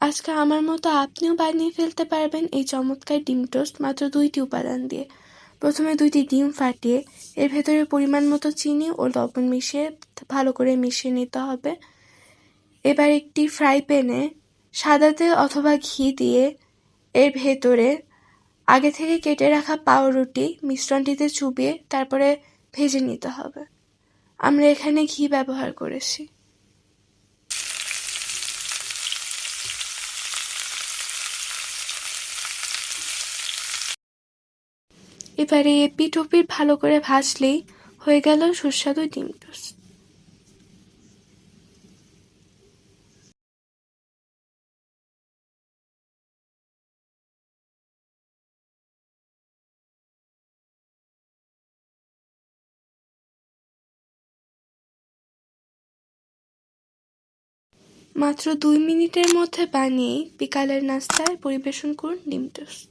আজকে আমার মতো আপনিও বানিয়ে ফেলতে পারবেন এই চমৎকার ডিম টোস্ট, মাত্র দুইটি উপাদান দিয়ে। প্রথমে দুইটি ডিম ফাটিয়ে, এর ভেতরে পরিমাণ মতো চিনি ও লবণ মিশিয়ে ভালো করে মিশিয়ে নিতে হবে। এবার একটি ফ্রাই প্যানে সাদা তেল অথবা ঘি দিয়ে এর ভেতরে আগে থেকে কেটে রাখা পাউরুটি মিশ্রণটিতে চুবিয়ে তারপরে ভেজে নিতে হবে। আমরা এখানে ঘি ব্যবহার করেছি। এবারে এপিট ওপিট ভালো করে ভাজলেই হয়ে গেল সুস্বাদু ডিম টোস্ট। মাত্র দুই মিনিটের মধ্যে বানিয়ে বিকালের নাস্তায় পরিবেশন করুন ডিম টোস্ট।